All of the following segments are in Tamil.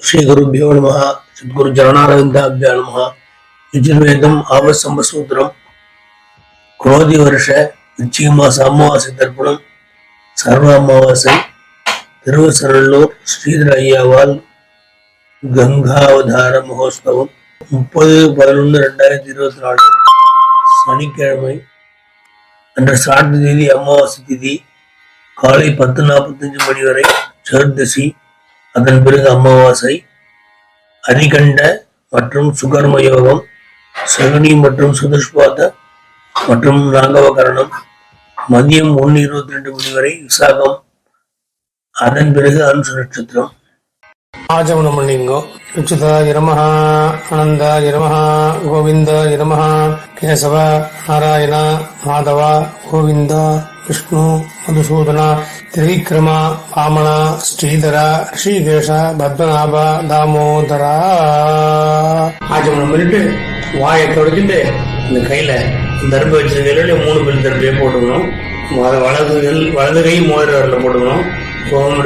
ஸ்ரீ குருபியோ நம சத்குரு ஜனநாரவிந்தாபியா நம. யஜுர்வேதம் ஆபசம்பசூத்திரம் குரோதி வருஷ நிச்சய மாச அமாவாசை தர்ப்பணம். சர்வ அமாவாசை. திருவசரல்லூர் ஸ்ரீதர் ஐயாவால் கங்காவதார மகோத்சவம். முப்பது பதினொன்று ரெண்டாயிரத்தி இருபத்தி நாலு சனிக்கிழமை. அன்று சார்ந்த தேதி அமாவாசை திதி காலை பத்து நாற்பத்தஞ்சு மணி வரை சேர்தசி அதன் பிறகு அமாவாசை அரிகண்ட மற்றும் சுகர்ம யோகம் சகுனி மற்றும் சுதுஷ்பாத மற்றும் நாகவகரணம் மதியம் ஒன்று இருபத்தி ரெண்டு மணி வரை விசாகம் அதன் பிறகு அனுசு நட்சத்திரம். ஆஜமனம் பண்ணிங்கோ உச்சிதாய இரமஹா அனந்தா இரமஹா கோவிந்தா இரமஹா கேசவ நாராயணா மாதவா கோவிந்தா. விஷ்ணு மதுசூதனா திரிவிக்ரமா வாமனா ஸ்ரீதரா ரிஷிகேஷ பத்மநாபா தாமோதரா ஆச்சமனம் பண்ணிட்டு வாயை தொடச்சிட்டு இந்த கையில தர்ப வச்சிருக்கையில மூணு பேர் தர்பையை போட்டுக்கணும் வலது வலது கை மோதிர வரல போட்டுக்கணும் ஓம்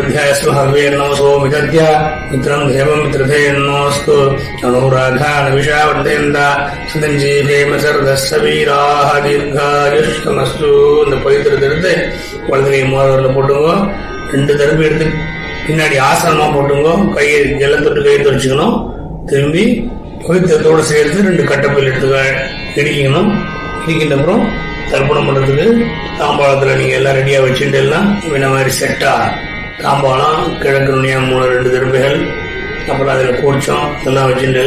ஹர்வே நமசோ மிதத்ய மித்ரம் ஹேமமித்ரதே நமஸ்து அனுராகான விஷாவர்தயந்த ஹேம சர்தஸ்ஸ வீராஹ தீர்காயுஷ்டமஸ்து இந்த பவித்திரத்தை எடுத்து வலது கை போட்டுங்க. ரெண்டு தரப்பு எடுத்து பின்னாடி ஆசனமா போட்டுங்க. கையை ஜெல்லத்தொட்டு கையை துடைச்சிக்கணும். திரும்பி பவித்திரத்தோடு சேர்த்து ரெண்டு கட்டப்பில் எடுத்து இடிக்கணும் இடிக்கின்ற அப்புறம் தர்ப்பணம் பண்றதுக்கு தாம்பாளத்துல நீங்க எல்லாம் ரெடியா வச்சுட்டு எல்லாம் இந்த மாதிரி செட்டா தாம்பாளம் கிழக்கு நுனியா மூணு ரெண்டு திருப்பைகள் அப்புறம் அதுல கூச்சம் எல்லாம் வச்சுட்டு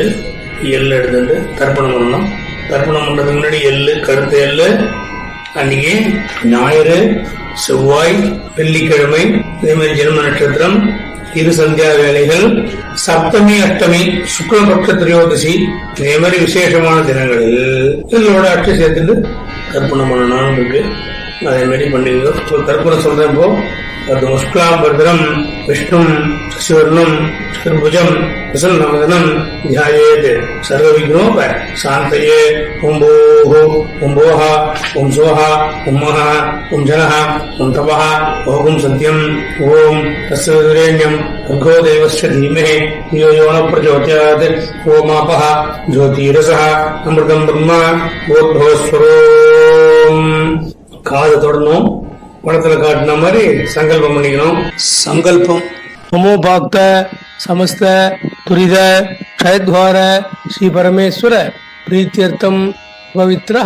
எள்ளு எடுத்துட்டு தர்ப்பணம் பண்ணணும். தர்ப்பணம் பண்றதுக்கு முன்னாடி எள்ளு கருத்து எள்ளு அன்னைக்கு ஞாயிறு செவ்வாய் வெள்ளிக்கிழமை இதே மாதிரி ஜென்ம நட்சத்திரம் இரு சந்தியா வேலைகள் சப்தமி அஷ்டமி சுக்லபக்ஷ திரையோதசி இதே மாதிரி விசேஷமான தினங்களில் இதோட அட்சை சேர்த்துட்டு தர்ப்பணம் பண்ணணும் இருக்கு. அதே மாதிரி பண்ணிங்க இப்போ தர்ப்பணம் சொல்றேன் இப்போ அது முஷ்கலாம் பத்ரம் விஷ்ணும் சசிவர்ணம் சதுர்புஜம் பிரசன்னவதனம் தியாயேத் சர்வவிக்னோப சாந்தயே ஓம் போஹ ஓம் போஹ ஓம் சோஹ ஓம் மஹ ஓம் ஜனஹ ஓம் தபஹ ஓம் சத்யம் ஓம் தஸ்வரேண்யம் भर्गो देवस्य धीमहि धियो यो न प्रचोदयात् ओमापः ज्योतिरसः अमृतम् ब्रह्म போத்பவஸ்வரோம் காது தொடணும் படத்துல காட்டின மாதிரி சங்கல்பம் பண்ணிக்கணும். சங்கல்பம். சமோபாக்த சமஸ்த துரித ஷயத்வார ஸ்ரீ பரமேஸ்வர பிரீத்தியர்த்தம் பவித்ரா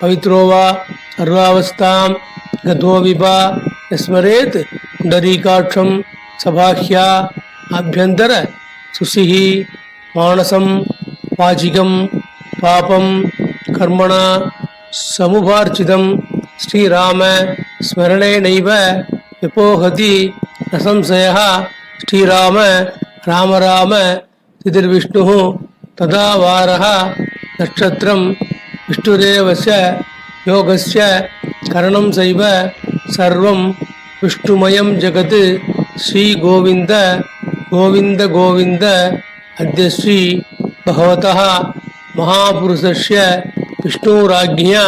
பவித்ரோவா சர்வாவஸ்தாம் கதோவிபா ஸ்மரேத் புண்டரீகாட்சம் சபாஹ்யா அபியந்தர சுசிஹி மானசம் வாச்சிகம் பாபம் கர்மணா சமுபார்ச்சிதம் ஸ்ரீராம ஸ்மரணே நைவ விபோகதி நசம்சயா ஸ்ரீராம ராம ராம திதிர்விஷ்ணு ததா வாரக நட்சத்திரம் விஷ்ணுரேவச யோகஸ்ய கரணம் செய்வ சர்வம் விஷ்ணுமயம் ஜெகத். ஸ்ரீ கோவிந்த கோவிந்த கோவிந்த அத்திய பகவத மகாபுருஷஸ்ய விஷ்ணுராஜ்யா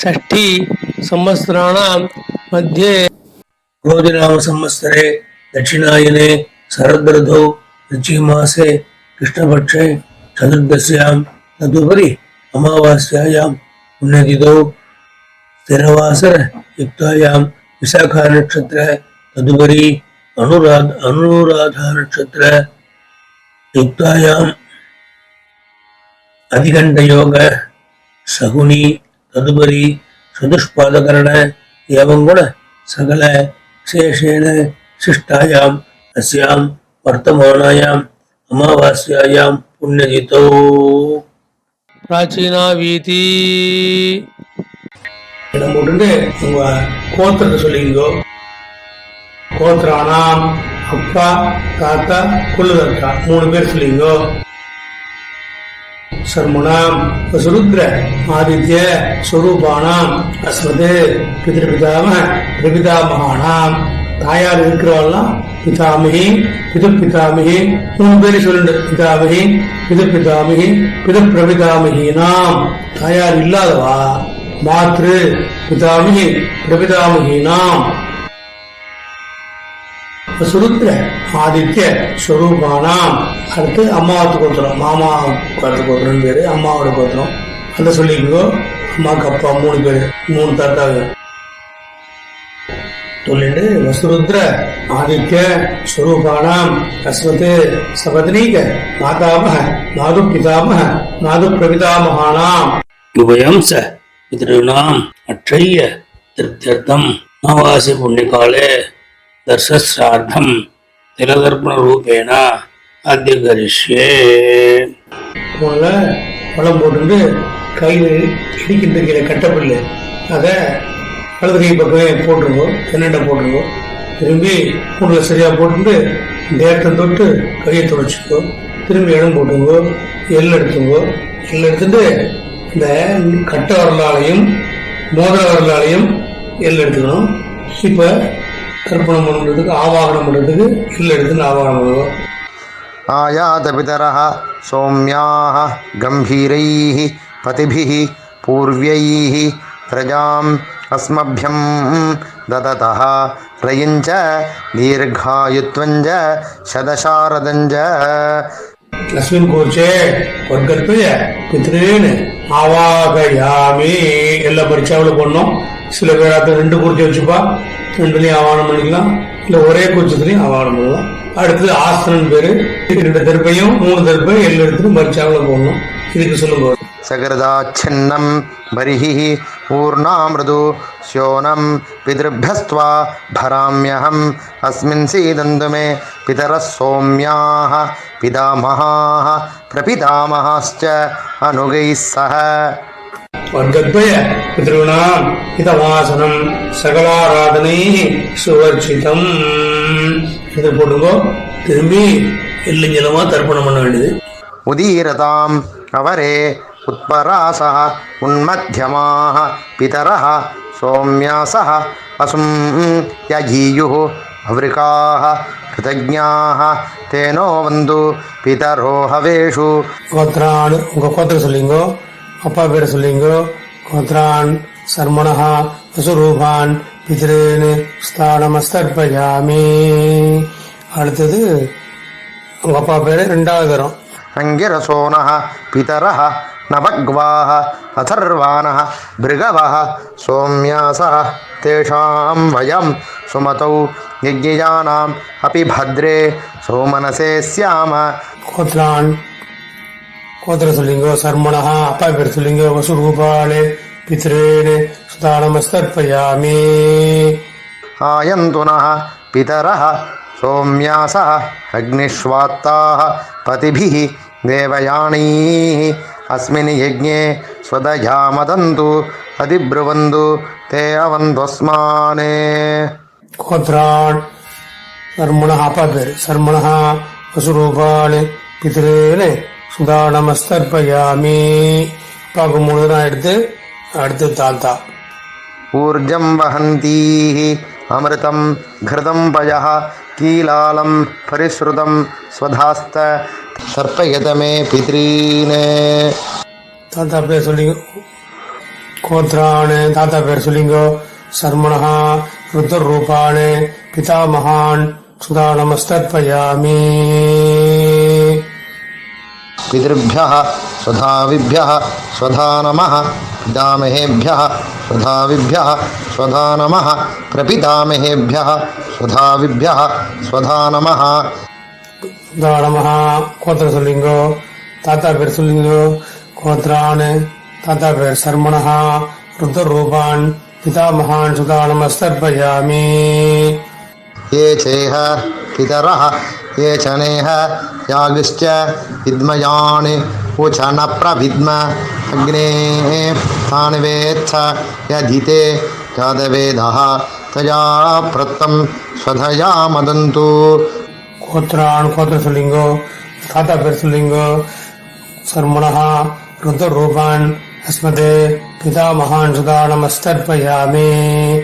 षष्ठी संवत्सराणां मध्ये क्रोधिनाम संवत्सरे दक्षिणायने शरदृतौ ऋचिमासे कृष्णपक्षे चतुर्दश्यां तदुपरि अमावास्यायां पुण्यतिथौ स्थिरवासर युक्तायां विशाखा नक्षत्र तदुपरि अनुराध अनुराधा नक्षत्र युक्तायाम् अधिकण्ठयोग सगुनि తదుపరి చతుష్పాదకరణ ఏం కూడా సకల విశేషేణ శిష్టాయాం అస్యాం వర్తమానాయాం అమావాస్యాయాం పుణ్యజితో ప్రాచీనా వీతి நம்ம விட்டு உங்க கோத்திரத்தை சொல்லிங்கோ கோத்திரானாம் அப்பா தாத்தா குலதர்கா மூணு பேர் சொல்லிங்கோ சர்மணாம் வசுருத்ர ஆதித்ய ஸ்வரூபானாம் அஸ்மது பிதிருபிதாம பிரபிதாமகானாம் தாயார் இருக்கிறவெல்லாம் பிதாமிகி பிது பிதாமகி மூணு பேர் சொல்லுண்டு பிதாமிகி பிது பிதாமகி பிது பிரபிதாமகினாம் தாயார் இல்லாதவா? மாத்ரு பிதாமகி பிரபிதாமகினாம். சுருத்ர ஆதித்ய ஸ்வரூபானாம் அடுத்து அம்மாவத்து கோத்திரம் மாமா கோத்திர கோத்திரம் பேரு அம்மாவோட கோத்திரம் அந்த சொல்லிக்கோ அம்மாவுக்கு அப்பா மூணு பேரு மூணு தாத்தாவு சொல்லிட்டு வசுருத்ர ஆதித்ய ஸ்வரூபானாம் அஸ்மத் சபத்னீக மாதாமக மாது பிதாமக மாது பிரபிதாமகானாம் உபயம்ச ச அற்றைய திருத்தர்த்தம் மாவாசி நவாசி புண்ணியகாலே தர்சஸ்ரார்த்தம் திலதர்ப்பண ரூபேனா அத்தியகரிஷே முதல்ல பழம் போட்டு கையில் இடிக்கின்ற கீழே கட்டப்பில்லு அதை வலது கை பக்கமே போட்டுருவோம் தென்னண்டை போட்டுருவோம். திரும்பி மூணில் சரியாக போட்டு இந்த தொட்டு கையை துடைச்சிக்கோ திரும்பி இடம் போட்டுங்கோ எள் எடுத்துங்கோ எள் எடுத்துட்டு இந்த கட்ட வரலாலையும் மோதிர வரலாலையும் எள் எடுத்துக்கணும். இப்போ தர்ப்பணம் பண்ணுறதுக்கு ஆவாகனம் பண்ணுறதுக்கு எள் எடுத்துன்னு ஆவாகனம் பண்ணுவோம் आयातपितरः सौम्याः गम्भीरैः पतिभिः पूर्व्यैः प्रजाम् अस्मभ्यं ददतः रयञ्च दीर्घायुत्वञ्च शतशारदञ्च अस्मिन् कोशे वर्गत्वय பித்ருன்னு ஆவாகயாமி எல்லா பரீட்சாவில் பண்ணோம் சில பேர் அதை ரெண்டு குறிச்சு வச்சுப்பா. ரெண்டுலையும் ஆவானம் பண்ணிக்கலாம். இல்லை ஒரே கூச்சத்துலையும் ஆவானம் பண்ணலாம் அடுத்தது ஆசனம் பேர். ரெண்டு தெருப்பையும் மூணு தெருப்பை எள்ளு எடுத்துட்டு மறிச்சாவில் போடணும். இதுக்கு சொல்லுங்க சகரதாச்சின்னம் பரிஹி பூர்ணாமிருது ஸ்யோனம் பிதிருபியஸ்துவா பராமியகம் அஸ்மின் சீதந்துமே பிதரः சோம்யாः பிதாமகாः பிரபிதாமகாश्च அனுகைः சக వర్గద్వయ పితృణాం హితవాసనం సకలారాధనై சுவர்ஷிதம் இது போட்டுங்கோ திரும்பி இல்லைஞ்சலமாக தர்ப்பணம் பண்ண வேண்டியது. உதீரதாம் அவரே உத்பராசா உன்மத்தியமாக பிதரா சோம்யாசா அசும் யஜீயு அவ்ரிகாக கிருதஜாக தேனோ வந்து பிதரோ ஹவேஷு கோத்ரான்னு உங்கள் கோத்திரம் சொல்லிங்கோ. அப்பா பேரை சொல்லிங்கோ கோத்ரான் சர்மணஹா வசுரூபான் பிதிரேனு ஸ்தானமஸ்தர்பயாமி அடுத்தது உங்க அப்பா பேரு ரெண்டாவது தரம் அங்கிரசோனஹ பிதரஹ நபக்வாஹ அதர்வானஹ பிருகவஹ சோம்யாசஹ தேஷாம் வயம் சுமதௌ யஜ்ஞயானாம் அபி பத்ரே சோமனசே ஸ்யாம। கோத்ரான் கோத்திர சொல்லிங்கோ சர்மணா அப்பா பேர் சொல்லிங்கோ வசுரூபாளே பித்ரேணே சுதானமஸ்தர்ப்பயாமே ஆயந்து பிதர சோம்யாச அக்னிஷ்வாத்தா பதிபி தேவயானை அஸ்மின் யஜ்ஞே ஸ்வதயா மதந்து அதிப்ருவந்து தே அவந்தோஸ்மானே கோத்ரான் சர்மண அப்பா பேர் சர்மணா வசுரூபாளே பித்ரேனே சுதானமஸ்தர்பயாமி. பாக்கு மூணு தான் எடுத்து அடுத்து தாத்தா. ஊர்ஜம் வகந்தீ அமிர்தம் கிருதம் பய கீலாலம் பரிஸ்ருதம் ஸ்வதாஸ்த தர்ப்பயதமே பித்ரீன. தாத்தா பேர் சொல்லிங்க. கோத்ரானு தாத்தா பேர் சொல்லிங்கோ. சர்மணா ருத்ரூபானு பிதாமகான் சுதா நமஸ்தர்பயாமி पितृभ्यः स्वधाविभ्यः स्वधा नमः पितामहेभ्यः स्वधाविभ्यः स्वधा नमः प्रपितामहेभ्यः स्वधाविभ्यः स्वधा नमः சுதானமஹா கோத்திரம் சொல்லிங்கோ தாத்தா பேர் சொல்லிங்கோ கோத்ரான் தாத்தா பேர் சர்மணஹா ருத்ரூபான் பிதாமகான் சுதானமஸ்தர்ப்பயாமி ये चेह पितर, ये चनेह नेह याविश्च विद्मयाणि उचन प्रविद्म अग्ने तान्वेत्थ यधिते यादवेदः तया प्रत्तं स्वधया मदन्तु। गोत्राण गोत्रसुलिङ्गो स्थाता प्रसुलिङ्गो सर्मणः, रुद्ररूपान्, अस्मदे पितामहान् सुदा नमस्तर्पयामि।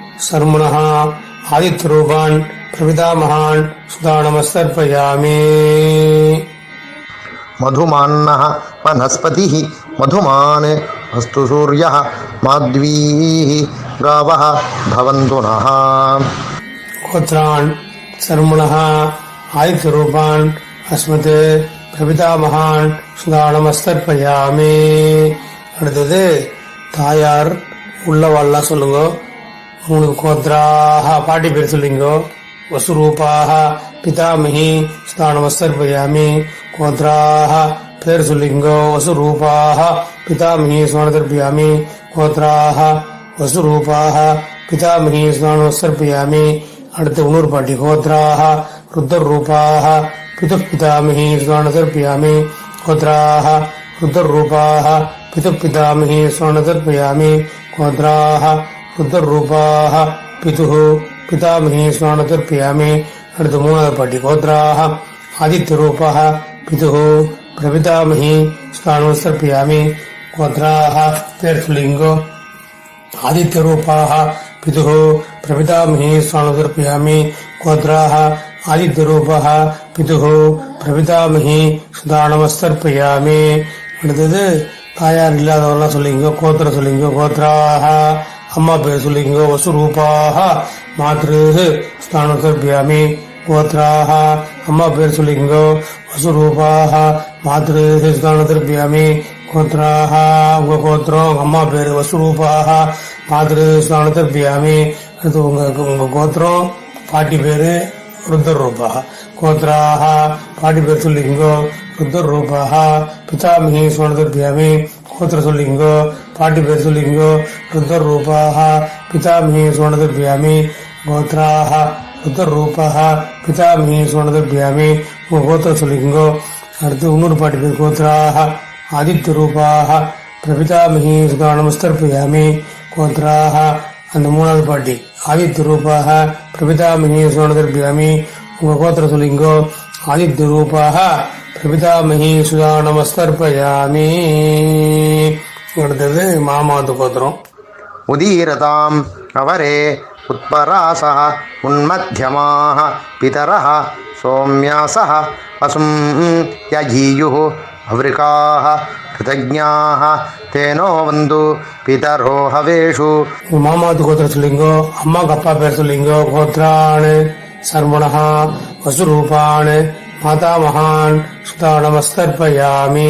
சர்மணா ஆதித்ய ரூபான் பிரபிதா மகான் சுதா நமஸ்தர்ப்பயாமே मधुमान्नः वनस्पतिः मधुमान् अस्तु सूर्यः माध्वीः गावः भवन्तु नः கோத்ரான் சர்மணா ஆதித்ய ரூபான் அஸ்மத் பிரபிதா மகான் சுதா நமஸ்தர்ப்பயாமே அடுத்தது தாயார் உள்ளவாள்லாம் சொல்லுங்க மூணு கோத்ராக பாட்டி பேர் சொல்லிங்கோ வசுரூபாக பிதாமகி சுதா நமஸ்தர்ப்பயாமி கோத்ராக பேர் சொல்லுங்க வசுரூபாக பிதாமகி சுதானதர்ப்பயாமி கோத்ராக வசுரூபாக பிதாமகி சுதானமஸ்தர்ப்பயாமி அடுத்து இன்னொரு பாட்டி கோத்ராக ருத்ரரூபாக பிதுः பிதாமகி சுதானதர்ப்பயாமி கோத்ராக ருத்ரரூபாக பிதுः பிதாமகி சுதானதர்ப்பயாமி ருதரூபாக பிதுகு பிதா விக்னேஸ்வரான துர்பியாமே அடுத்து மூணாவது பாட்டி கோத்ராக ஆதித்யரூபாக பிதுகு பிரபிதாமகி ஸ்நானோசர்பியாமே கோத்ராக தேர்த்துலிங்கோ ஆதித்யரூபாக பிதுகு பிரபிதாமகி ஸ்நானோசர்பியாமே கோத்ராக ஆதித்யரூபாக பிதுகு பிரபிதாமகி சுதானமஸ்தர்பியாமே அடுத்தது தாயார் இல்லாதவரெல்லாம் சொல்லிங்க கோத்திரம் சொல்லிங்க கோத்ராக அம்மா பேர் சொல்லிங்க வசுரூபாக மாத்ரு சுதானமஸ்தர்ப்பயாமி கோத்ராக அம்மா பேர் சொல்லிங்க வசுரூபாக மாத்ரு சுதானமஸ்தர்ப்பயாமி கோத்ராக உங்க கோத்திரம் அம்மா பேர் வசுரூபாக மாத்ரு சுதானதர்பியாமி அடுத்து உங்க உங்க கோத்திரம் பாட்டி பேரு ருத்ர ரூபாக கோத்ராக பாட்டி பேர் சொல்லிங்கோ ருத்ர ரூபாக பிதாமகி சுதானதர்பியாமி கோத்திர சொல்லிங்கோ பாட்டி பேர் சொல்லிங்கோ ருத்ர ரூபாக பிதாமகி சுதானதர்பியாமி கோத்ராக ருத்ர ரூபாக பிதாமகி சுதானதர்பியாமி உங்க கோத்திரம் சொல்லிங்கோ அடுத்து இன்னொரு பாட்டி பேர் கோத்ராக ஆதித்ய ரூபாக பிரபிதாமகி சுதானமஸ்தர்ப்பயாமி கோத்ராக அந்த மூணாவது பாட்டி ஆதித்ய ரூபாக பிரபிதாமகி சுதானதர்ப்பயாமி உங்க கோத்திரம் சொல்லிங்கோ ஆதித்ய ரூபாக பிரபிதாமகி சுதானமஸ்தர்ப்பயாமி. அடுத்தது மாமாந்து கோத்திரம் உதீரதாம் அவரே உத்பராசா உன்மத்தியமாக பிதர சோம்யாசா பசும் யஜீயு அவ்ரிகாக கிருதஜாக தேனோ வந்து பிதரோ ஹவேஷு. மாமாத்து கோத்திரம் சொல்லிங்கோ அம்மாவுக்கு அப்பா பேர் சொல்லிங்கோ கோத்ரானு சர்மணா வசுரூபான் மாதாமகான் சுதா நமஸ்தர்பயாமி.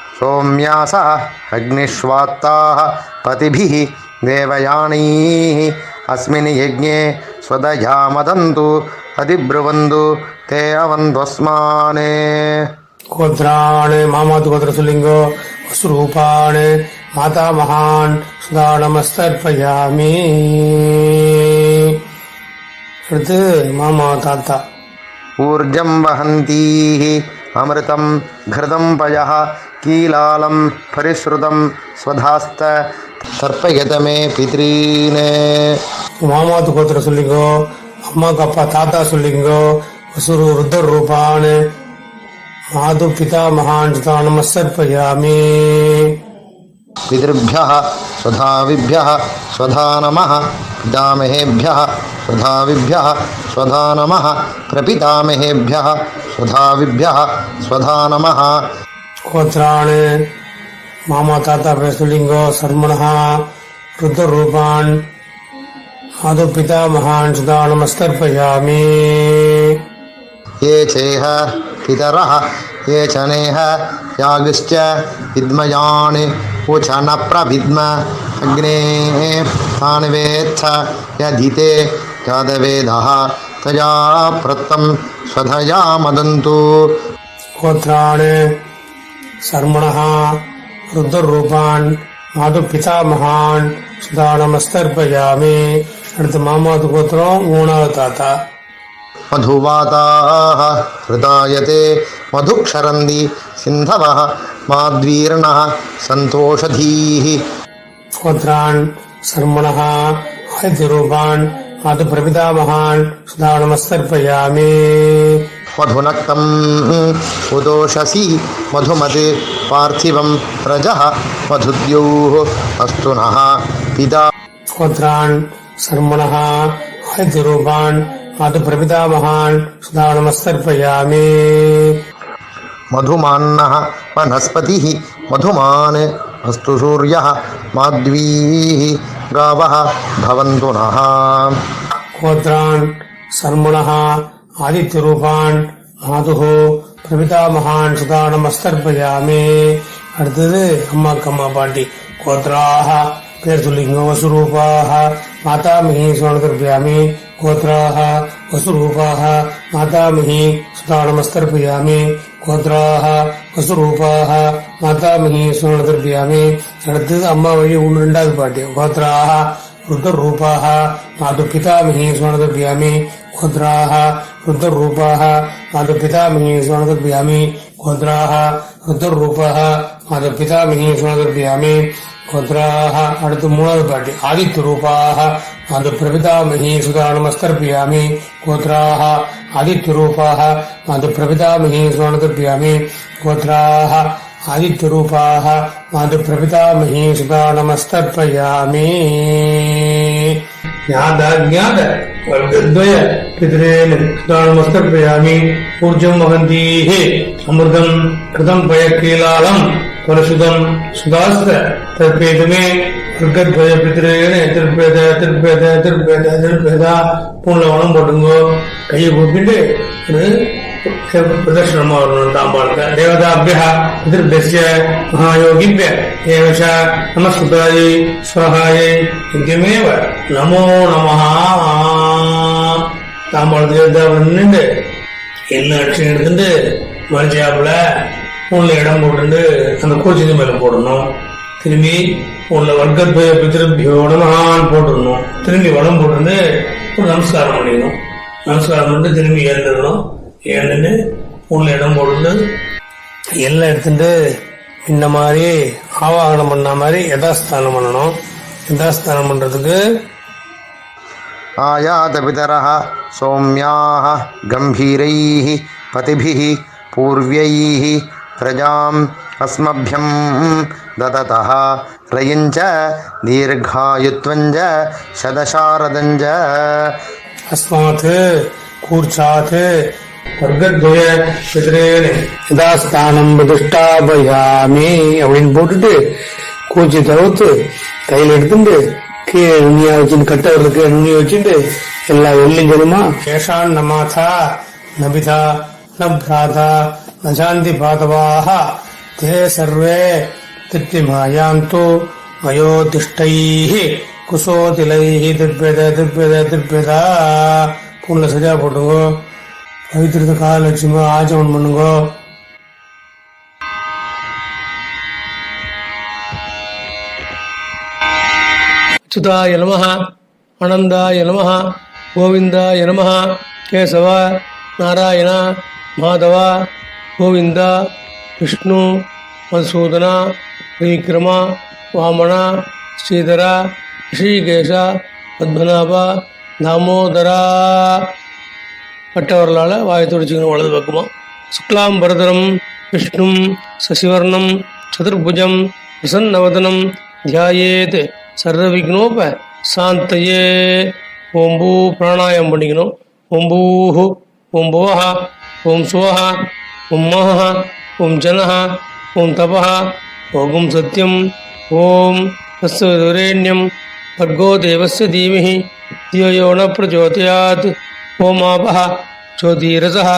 सौम्यासः अग्निष्वात्ताः पतिभिः देवयानीः अस्मिन् यज्ञे स्वदया मदन्तु अधिब्रुवन्तु ते अवन्त्वस्मान् கோத்ரான் மாமாவது கோத்திரம் சொல்லிங்கோ வசுரூபான் மாதாமகான் சுதா நமஸ்தர்ப்பயாமி அடுத்து மாமா தாத்தா ऊर्जं वहन्तीः अमृतं घृतं पयः कीलालं परिश्रुतं स्वधास्त तर्पयत मे पितॄन् மாமாத்து கோத்திரம் சொல்லிங்கோ அம்மாவுக்கு அப்பா தாத்தா சொல்லிங்கோ வசுரு ருத்ர ரூபான் மாது பிதா மகான் சுதா நமஸ்தர்ப்பயாமி पितृभ्यः स्वधाविभ्यः स्वधा नमः पितामहेभ्यः स्वधाविभ्यः स्वधा नम प्रपितामहेभ्यः स्वधाविभ्यः स्वधा नम गोत्राणे मामा ताता शर्मण सर्मणः रुद्ररूपान् पिता पितामहान् सुधा नमस्तर्पया ये चेह पितर ये चनेह नेह यागश्च विद्मयाणि उच न प्रविद्म अग्ने तान् वेत्थ यदिते जातवेदः तया प्रत्तं स्वधया मदन्तु கோத்ரான் சர்மணா ருத்ரூபான் மாது பிதாமகான் சுதா நமஸ்தர்ப்பயாமி அடுத்து மாமாவது கோத்திரம் மூணாவது தாத்தா मधुवाताः हृदायते मधुक्षरन्ति सिन्धवः माद्वीर्णः सन्तोषधीः கோத்ரான் சர்மணா ஆதித்யரூபான் मातु मातुप्रपितामहान् सदा नमस्कर्पयामि मधुनक्तम् उदोषसि मधुमते पार्थिवं रजः मधुद्योः अस्तु नः पिता। गोत्रान् सर्मणः हयतिरूपान् मातुप्रपितामहान् सदा नमस्कर्पयामि मधुमान्नः वनस्पतिः मधुमान् अस्तु सूर्यः माध्वीः गावः भवन्तु नः கோத்ரான் சர்மணா ஆதித்யரூபான் மாதுகு பிரபிதாமகான் சுதா நமஸ்தர்ப்பயாமி அடுத்தது அம்மாக்கு அம்மா பாட்டி கோத்ராக பேர் சொல்லிங்க வசுரூபாக மாதாமிகி சுவனதர்ப்பயாமி கோத்ராக வசுரூபாக மாதாமிகி சுதா நமஸ்தர்ப்பயாமி கோத்ராக வசுரூபாக மாதாமகி சுனதிருப்பியாமே அடுத்து அம்மா வழி ஒன்று ரெண்டாவது பாட்டு. கோத்ராக ருத்தரூபாக மாது பிதாமகி சுனதிருப்பியாமே கோத்ராக ருத்தரூபாக மாது பிதாமகி சுனதிருப்பியாமே கோத்ராக ருத்தரூபாக மாது பிதாமகி சுனதிருப்பியாமே மதுராக அடுத்து மூணாவது பாட்டி. ஆதித்து ரூபாக அந்த பிரபிதாமகி சுதா நமஸ்கர்பியாமி கோத்ராக ஆதித்து ரூபாக அந்த பிரபிதாமகி சுதா கோத்ராக ஆதித்து ரூபாக அந்த பிரபிதாமகி சுதா वर्गद्वय पितरेण सुता नमस्तर्पयामि ऊर्जं वहन्तीः अमृतं कृतं पयकीलालम् परशुदम् सुदास्त तर्पेत मे वर्गद्वय पितरेण திருப்பேத திருப்பேத திருப்பேத திருப்பேதா பூண்ல வனம் போட்டுங்கோ கையை கூப்பிட்டு பிரதர்ஷனமாகணும் தாம்பாளுக்கு தேவதாபிய பிதிருபிய மகாயோகிபிய ஏவச நமஸ்கிருதாயை சுவாகாயை இங்கமேவ நமோ நம தாம்பாளத்து தேவதாபன் நின்று எல்லா லட்சம் எடுத்துட்டு மரிச்சாப்புல உள்ள இடம் போட்டு அந்த கோச்சிக்கு மேல போடணும். திரும்பி உள்ள வர்க்க பித்திருபியோட மகான் போட்டுடணும். திரும்பி உடம்பு போட்டுருந்து ஒரு நமஸ்காரம் பண்ணிடணும். நமஸ்காரம் பண்ணிட்டு திரும்பி எழுந்துடணும் எழுந்துட்டு உள்ள இடம் போட்டு எல்லாம் எடுத்துட்டு இந்த மாதிரி ஆவாகனம் பண்ண மாதிரி யதாஸ்தானம் பண்ணணும் யதாஸ்தானம் பண்றதுக்கு आयातपितरः सौम्याः गम्भीरैः पतिभिः पूर्व्यैः प्रजाम् अस्मभ्यं ददतः रयञ्च दीर्घायुत्वञ्च शतशारदञ्च அஸ்மாத் கூர்ச்சாத் வர்க்கத்வய பிதரேன் யதாஸ்தானம் பிரதிஷ்டாபயாமி அப்படின்னு போட்டுட்டு கூச்சி தவிர்த்து கையில எடுத்துட்டு கீழே நுண்ணியா வச்சுட்டு கட்ட வரதுக்கு நுண்ணிய வச்சுட்டு எல்லா வெள்ளியும் ஜனமா ஏஷான் நமாதா நபிதா ந பிராதா ந சாந்தி பாதவாக தே சர்வே திருப்திமாயாந்து மயோதிஷ்டைः குசோதிலைः திருப்பேத திருப்பேத திருப்பேதா பூன்ல சரியா போட்டுங்கோ பவித்திரத்தை கால வச்சுங்கோ ஆச்சமன் பண்ணுங்கோ அச்சுதாய நம ஆனந்தாய நம கோவிந்தாய நம கேசவ நாராயண மாதவ கோவிந்த விஷ்ணு மதுசூதன விக்ரம வாமன ஸ்ரீதர ரிஷிகேஷ பத்மநாப தாமோதரா பட்டவர்களால் வாயை துடிச்சுக்கணும் வலது பக்கமாக சுக்லாம் பரதரம் விஷ்ணும் சசிவர்ணம் சதுர்புஜம் பிரசன்னவதனம் தியாயேத் சர்வவிக்னோப சாந்தயே ஓம்பூ பிராணாயம் பண்ணிக்கணும் ஓம்பூஹு ஓம்புவஹ ஓம் சுவஹ ஓம் மோகः ஓம் ஜனः ஓம் தபः ஓம் சத்யம் ஓம் தஸ்வரேண்யம் भर्गो देवस्य धीमहि धियो यो न प्रचोदयात् ओमापः ज्योतिरसः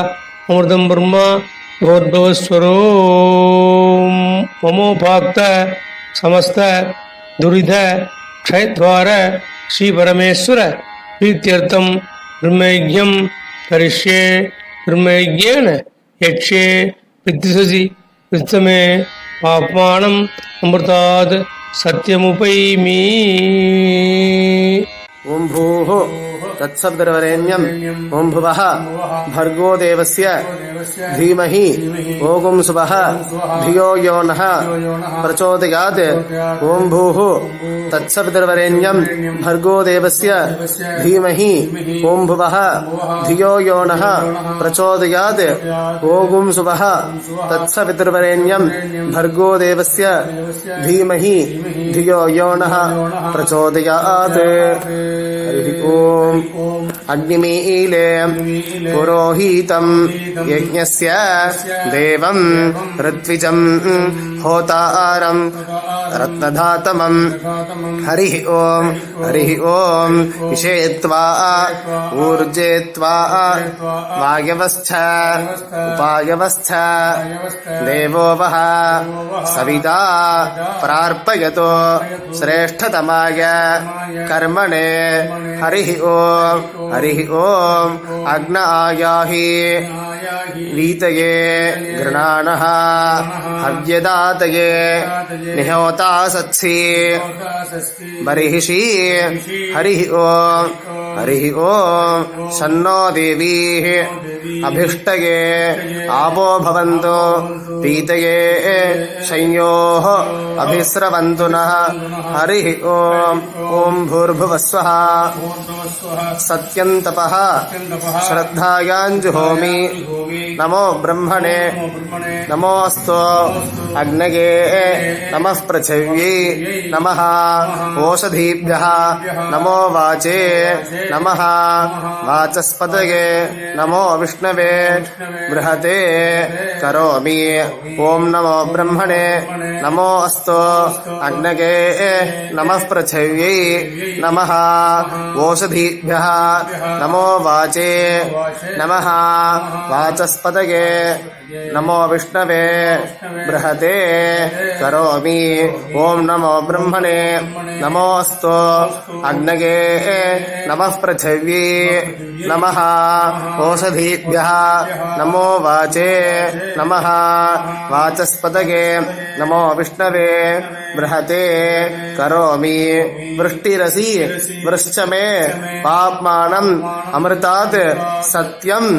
अमृतं ब्रह्म भगवद्भवस्वरो ममोपाक्त समस्त दुरिध क्षयद्वार श्रीपरमेश्वर प्रीत्यर्थं ब्रह्मयज्ञं करिष्ये ब्रह्मयज्ञेन यक्ष्ये विद्विषसि विस्तमे पाप्मानम् अमृतात् सत्यमुपैमि ॐ भूः तत्सद्गुरवरेण्यम् ॐ भुवः भर्गो देवस्य धीमहि ओगुं सुवः धियो यो नः प्रचोदयात् ॐ भूः तत्सद्गुरवरेण्यम् भर्गो देवस्य धीमहि ॐ भुवः धियो यो नः प्रचोदयात् ओगुं सुवः तत्सवितुर्वरेण्यम् भर्गो देवस्य धीमहि धियो यो नः प्रचोदयात् हरिः ॐ अग्निमीले पुरोहितं यज्ञस्य देवं ऋत्विजं होतारं रत्नधातमं हरिः ॐ हरिः ॐ विषेत्वा ऊर्जेत्वा वायवस्थ उपायवस्थ देवो वः सविता प्रार्पयतो श्रेष्ठतमाय कर्मणे हरिः ॐ हरिः ॐ अग्न आयाहि वीतये गृणाणः हव्यदातये। निहोता सत्सि बर्हिषि। हरिः ॐ हरिः ॐ शन्नो देवीः। अभिष्टये। आपो भवन्तु। पीतये संयोः अभिस्रवन्तु हरिः ॐ ॐ भूर्भुवस्वः। सत्यन्तपः। श्रद्धायाञ्जुहोमि। नमो ब्रह्मणे। नमोऽस्तु। अग्नये। नमः पृथिव्यै। नमः। ओषधीभ्यः। नमो वाचे। नमः। वाचस्पतये। नमो विष्णवे। बृहते। करोमि। ॐ नमो ब्रह्मणे नमो अस्तु अग्नये नमः पृथिव्यै नमः ओषधीभ्यः नमो वाचे नमः वाचस्पतये नमो विष्णवे बृहते करोमि ॐ नमो ब्रह्मणे नमोऽस्तु अग्नये नमः पृथिव्यै नमः ओषधीभ्यः नमो वाचे नमः वाचस्पतये नमो विष्णवे बृहते करोमि वृष्टिरसि वृश्च मे पाप्मानम् अमृतात् सत्यम्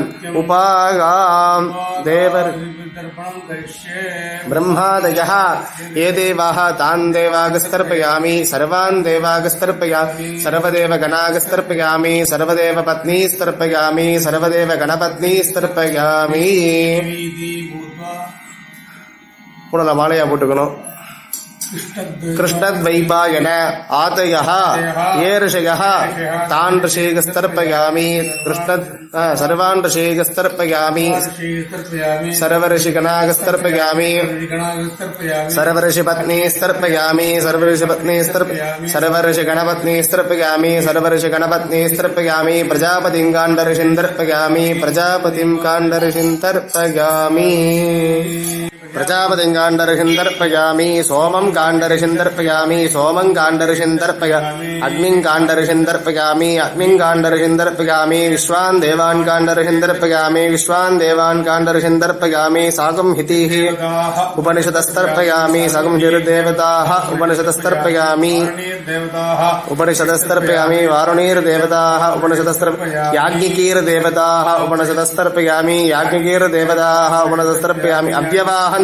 उपागाम् देवर् ब्रह्मादयः ये देवाः तान् देवागस्तर्पयामि सर्वान् देवागस्तर्पयामि सर्वदेवगणागस्तर्पयामि सर्वदेव மூணு மாலையாக போட்டுக்கணும். கிருஷ்ணத்வைபாயன ஆதய ஏரிஷய தான் ரிஷேகஸ்தர்ப்பயாமி கிருஷ்ண சர்வான் ரிஷேகஸ்தர்ப்பயாமி சர்வரிஷி கணாகஸ்தர்ப்பயாமி சர்வரிஷி பத்னீஸ்தர்ப்பயாமி சர்வரிஷி பத்னீஸ்தர் சர்வரிஷி கணபத்னீஸ்தர்ப்பயாமி சர்வரிஷி கணபத்னீஸ்தர்ப்பயாமி பிரஜாபதிம் காண்டரிஷிந்தர்ப்பயாமி பிரஜாபதிம் காண்டரிஷிந்தர்ப்பயாமி பிரஜாபதிங்காண்டரிஷிந்தர்ப்பயாமி சோமம் காண்டரிஷிந்தர்ப்பயாமி சோமம் காண்டரிஷிந்தர்ப்பய அக்னிங் காண்டரிஷிந்தர்ப்பயாமி அக்னிங் காண்டரிஷிந்தர்ப்பயாமி விஸ்வான் தேவான் காண்டரிஷிந்தர்ப்பயாமி விஸ்வான் தேவான் காண்டரிஷிந்தர்ப்பயாமி சாகம் ஹிதீஹி உபனிஷதஸ்தர்ப்பயாமி சகம் ஹிருதேவதாக உபனிஷதஸ்தர்ப்பயாமி உபனிஷதஸ்தர்ப்பயாமி வாருணீர்தேவதாக உபனிஷதஸ்தர் யாஜ்ஞிகீர்தேவதாக உபனிஷதஸ்தர்ப்பயாமி யாஜ்ஞிகீர்தேவதாக உபனிஷதஸ்தர்ப்பயாமி அவ்யவாஹன்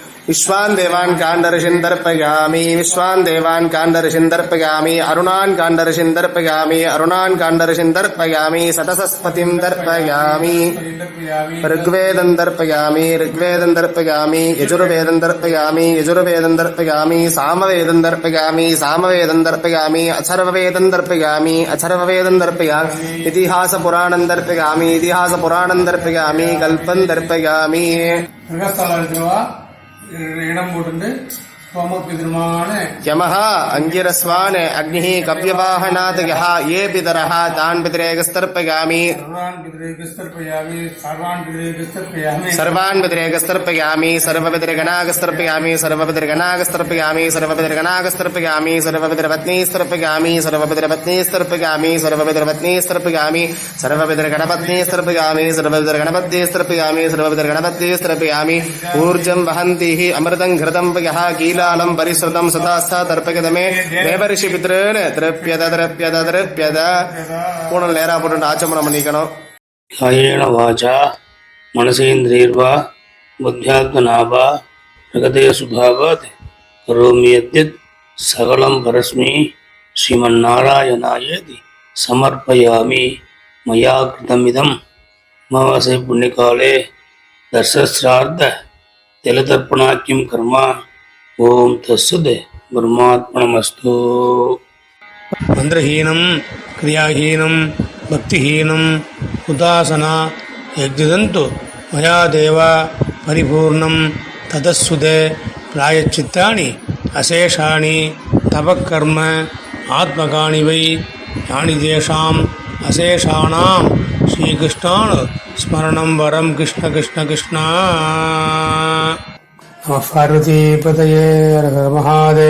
விஸ்வான் தேவான் காண்டரிஷின் தர்ப்பயாமி விஸ்வான் தேவான் காண்டரிஷின் தர்ப்பயாமி அருணான் காண்டரிஷின் தர்ப்பயாமி அருணான் காண்டரிஷின் தர்ப்பயாமி சதசஸ்பதிம் தர்ப்பயாமி ருக்வேதம் தர்ப்பயாமி ருக்வேதம் தர்ப்பயாமி யஜுர்வேதம் தர்ப்பயாமி யஜுர்வேதம் தர்ப்பயாமி சாமவேதம் தர்ப்பயாமி சாமவேதம் தர்ப்பயாமி அச்சர்வவேதம் தர்ப்பயாமி அச்சர்வவேதம் தர்ப்பயாமி இதிஹாச புராணம் தர்ப்பயாமி இதிஹாச புராணம் தர்ப்பயாமி கல்பம் தர்ப்பயாமி இடம் போட்டு यमः अङ्गिरस्वान् अग्निः ये पितरः तान् पितरेकस्तर्पयामि। सर्वान् पितरेकस्तर्पयामि सर्वपितृगणागस्तर्पयामि सर्वपितृगणागस्तर्पयामि ऊर्जं अमृतं घृतं कील कीलालं परिश्रुतं सदास्था தர்ப்பகதமே தேவரிஷி பித்ருன்னு திருப்பியத திருப்பியத திருப்பியத பூணல் நேரா போட்டு ஆச்சமனம் பண்ணிக்கணும் காயேன வாச்சா மனசேந்திரியர்வா புத்தியாத்மனாபா பிரகதே சுபாவாத் கரோமி யத்யத் சகலம் பரஸ்மி ஸ்ரீமன்னாராயணாயேதி சமர்ப்பயாமி மயா கிருதமிதம் அமாவாசை புண்ணியகாலே தர்சஸ்ரார்த்த திலதர்ப்பணாக்கியம் கர்மா ஓம் தசுதே பிரம்மாத்மனமஸ்து மந்திரஹீனம் கிரியாஹீனம் பக்திஹீனம் உதாசனா யஜ்ஜதந்து மயா தேவா பரிபூர்ணம் ததஸ்சுதே பிராயச்சித்தாணி அசேஷாணி தபக்கர்ம ஆத்மகாணிவை யானி தேஷாம் அசேஷானாம் ஸ்ரீகிருஷ்ணான் ஸ்மரணம் வரம் கிருஷ்ண கிருஷ்ண கிருஷ்ணா. நம பார்வதி பதயே மகாதே.